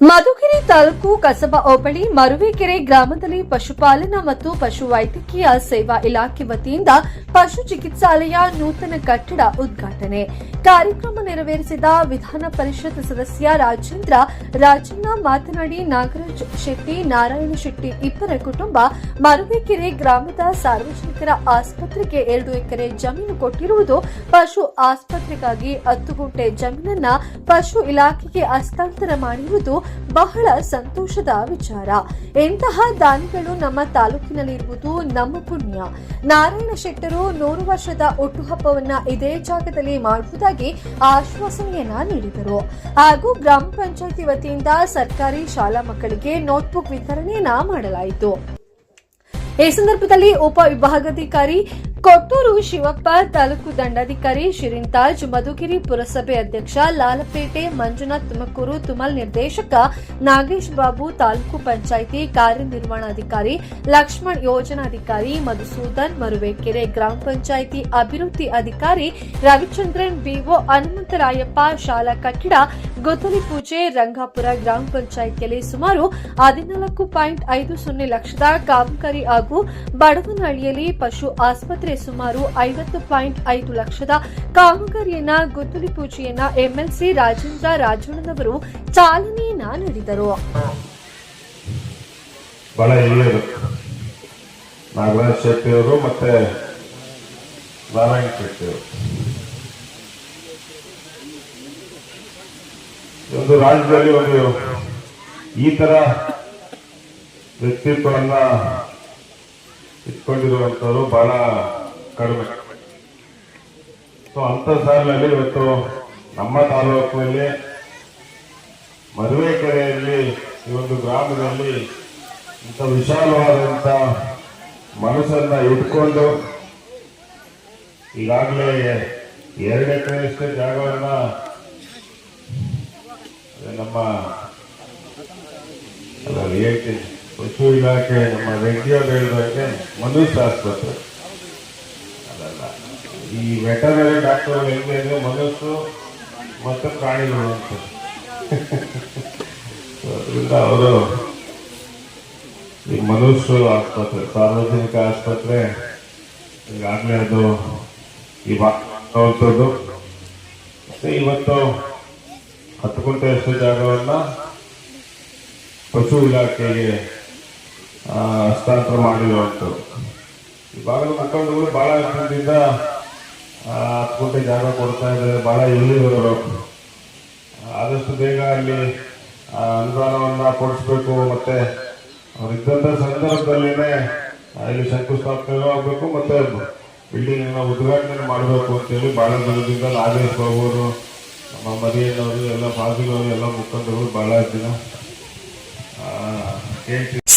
ಮಧುಗಿರಿ ತಾಲೂಕು ಕಸಬಾ ಹೋಬಳಿ ಮರುವಿಕೆರೆ ಗ್ರಾಮದಲ್ಲಿ ಪಶುಪಾಲನಾ ಮತ್ತು ಪಶು ವೈದ್ಯಕೀಯ ಸೇವಾ ಇಲಾಖೆ ವತಿಯಿಂದ ಪಶು ಚಿಕಿತ್ಸಾಲಯ ನೂತನ ಕಟ್ಟಡ ಉದ್ಘಾಟನೆ. ಕಾರ್ಯಕ್ರಮ ನೆರವೇರಿಸಿದ ವಿಧಾನ ಪರಿಷತ್ ಸದಸ್ಯ ರಾಜೇಂದ್ರ, ರಾಜಣ್ಣ ಮಾತನಾಡಿ ನಾಗರಾಜ್ ಶೆಟ್ಟಿ, ನಾರಾಯಣ ಶೆಟ್ಟಿ ಇಬ್ಬರ ಕುಟುಂಬ ಮರುವೇಕೆರೆ ಗ್ರಾಮದ ಸಾರ್ವಜನಿಕರ ಆಸ್ಪತ್ರೆಗೆ ಎರಡು ಎಕರೆ ಜಮೀನು ಕೊಟ್ಟಿರುವುದು ಪಶು ಆಸ್ಪತ್ರೆಗಾಗಿ ಹತ್ತು ಗುಂಟೆ ಜಮೀನನ್ನ ಪಶು ಇಲಾಖೆಗೆ ಹಸ್ತಾಂತರ ಮಾಡಿರುವುದು ಬಹಳ ಸಂತೋಷದ ವಿಚಾರ. ಎಂತಹ ದಾನಿಗಳು ನಮ್ಮ ತಾಲೂಕಿನಲ್ಲಿರುವುದು ನಮ್ಮ ಪುಣ್ಯ. ನಾರಾಯಣ ಶೆಟ್ಟರು ನೂರು ವರ್ಷದ ಹುಟ್ಟುಹಬ್ಬವನ್ನ ಇದೇ ಜಾಗದಲ್ಲಿ ಮಾಡುವುದಾಗಿ ಆಶ್ವಾಸನೆಯನ್ನ ನೀಡಿದರು. ಹಾಗೂ ಗ್ರಾಮ ಪಂಚಾಯಿತಿ ವತಿಯಿಂದ ಸರ್ಕಾರಿ ಶಾಲಾ ಮಕ್ಕಳಿಗೆ ನೋಟ್ಬುಕ್ ವಿತರಣೆಯನ್ನ ಮಾಡಲಾಯಿತು. ಈ ಸಂದರ್ಭದಲ್ಲಿ ಉಪ ವಿಭಾಗಾಧಿಕಾರಿ ಕೊಟ್ಟೂರು ಶಿವಪ್ಪ ತಾಲೂಕು ದಂಡಾಧಿಕಾರಿ ಶಿರಿಂತಾಜ್ ಮಧುಗಿರಿ ಪುರಸಭೆ ಅಧ್ಯಕ್ಷ ಲಾಲಪೇಟೆ, ಮಂಜುನಾಥ್ ತುಮಕೂರು, ತುಮಲ್ ನಿರ್ದೇಶಕ ನಾಗೇಶ್ ಬಾಬು, ತಾಲೂಕು ಪಂಚಾಯಿತಿ ಕಾರ್ಯನಿರ್ವಹಣಾಧಿಕಾರಿ ಲಕ್ಷ್ಮಣ್, ಯೋಜನಾಧಿಕಾರಿ ಮಧುಸೂದನ್, ಮರುವೇಕೆರೆ ಗ್ರಾಮ ಪಂಚಾಯಿತಿ ಅಭಿವೃದ್ಧಿ ಅಧಿಕಾರಿ ರವಿಚಂದ್ರನ್, ಬಿಒ ಹನುಮಂತರಾಯಪ್ಪ, ಶಾಲಾ ಕಟ್ಟಡ ಗುದ್ದಲಿ ಪೂಜೆ ರಂಗಾಪುರ ಗ್ರಾಮ ಪಂಚಾಯಿತಿಯಲ್ಲಿ ಸುಮಾರು ಹದಿನಾಲ್ಕು ಪಾಯಿಂಟ್ ಐದು ಸೊನ್ನೆ ಲಕ್ಷದ ಕಾಮಗಾರಿ ಹಾಗೂ ಬಡವನಹಳ್ಳಿಯಲ್ಲಿ ಪಶು ಆಸ್ಪತ್ರೆ ಸುಮಾರು ಐವತ್ತು ಪಾಯಿಂಟ್ ಐದು ಲಕ್ಷದ ಕಾಮಗಾರಿಯನ್ನ ಗುದ್ದಲಿ ಪೂಜೆಯನ್ನ ಎಂಎಲ್ಸಿ ರಾಜೇಂದ್ರ ರಾಜಣ್ಣನವರು ಚಾಲನೆಯನ್ನ ನೀಡಿದರು. ಮತ್ತೆ ಒಂದು ರಾಜ್ಯದಲ್ಲಿ ಒಂದು ಈ ತರ ವ್ಯಕ್ತಿತ್ವವನ್ನ ಇಟ್ಕೊಂಡಿರುವಂತವರು ಬಹಳ ಕಡಿಮೆ. ಸೊ ಅಂತ ಸಾಲಿನಲ್ಲಿ ಇವತ್ತು ನಮ್ಮ ತಾಲೂಕಿನಲ್ಲಿ ಮದುವೆಕೆರೆಯಲ್ಲಿ ಈ ಒಂದು ಗ್ರಾಮದಲ್ಲಿ ಇಂಥ ವಿಶಾಲವಾದಂಥ ಮನಸ್ಸನ್ನ ಇಟ್ಕೊಂಡು ಈಗಾಗಲೇ ಎರಡು ಎಕರೆಯಷ್ಟು ಜಾಗವನ್ನ ನಮ್ಮ ಪಶು ಇಲಾಖೆ, ನಮ್ಮ ರೆಡ್ಡಿಯವ್ರು ಹೇಳಿದಂಗೆ ಮನುಷ್ಯ ಆಸ್ಪತ್ರೆ ಈ ವೆಟರ್ನರಿ ಡಾಕ್ಟರ್ ಹೆಂಗೆ ಅಂದರೆ ಮನಸ್ಸು ಮತ್ತು ಪ್ರಾಣಿಗಳು ಅಂತ. ಅದರಿಂದ ಅವರು ಈ ಮನುಷ್ಯ ಆಸ್ಪತ್ರೆ, ಸಾರ್ವಜನಿಕ ಆಸ್ಪತ್ರೆ, ಈಗಾಗಲೇ ಅದು ಈ ಇವಾಗಂಥದ್ದು ಮತ್ತು ಇವತ್ತು ಹತ್ತು ಗುಂಟೆಯಷ್ಟು ಜಾಗವನ್ನ ಪಶು ಇಲಾಖೆಗೆ ಹಸ್ತಾಂತರ ಮಾಡಿರುವಂಥದ್ದು. ಈ ಭಾಗದ ಮಕ್ಕಳು ಭಾಳ ದಿನದಿಂದ ಗುಂಟೆ ಜಾಗ ಕೊಡ್ತಾ ಇದ್ದಾರೆ ಬಹಳ ಎಲ್ಲಿರೋರು ಆದಷ್ಟು ಬೇಗ ಅಲ್ಲಿ ಅನುದಾನವನ್ನು ಕೊಡಿಸ್ಬೇಕು ಮತ್ತೆ ಅವರಿದ್ದಂಥ ಸಂದರ್ಭದಲ್ಲಿನೇ ಆ, ಇಲ್ಲಿ ಶಂಕುಸ್ಥಾಪನೆ ಆಗಬೇಕು ಮತ್ತೆ ಬಿಲ್ಡಿಂಗ್ ಉದ್ಘಾಟನೆ ಮಾಡಬೇಕು ಅಂತೇಳಿ ಬಹಳ ದಿನದಿಂದ ನಾಗೇಶ್ ಬಾಬು ಅವರು ನಮ್ಮ ಮರಿಯಣ್ಣವರು ಎಲ್ಲ ಫಾಸಿಲವರು ಎಲ್ಲ ಮುಖಂಡರು ದಿನ ಆ, ಕೇಳ್ತಿದ್ರು.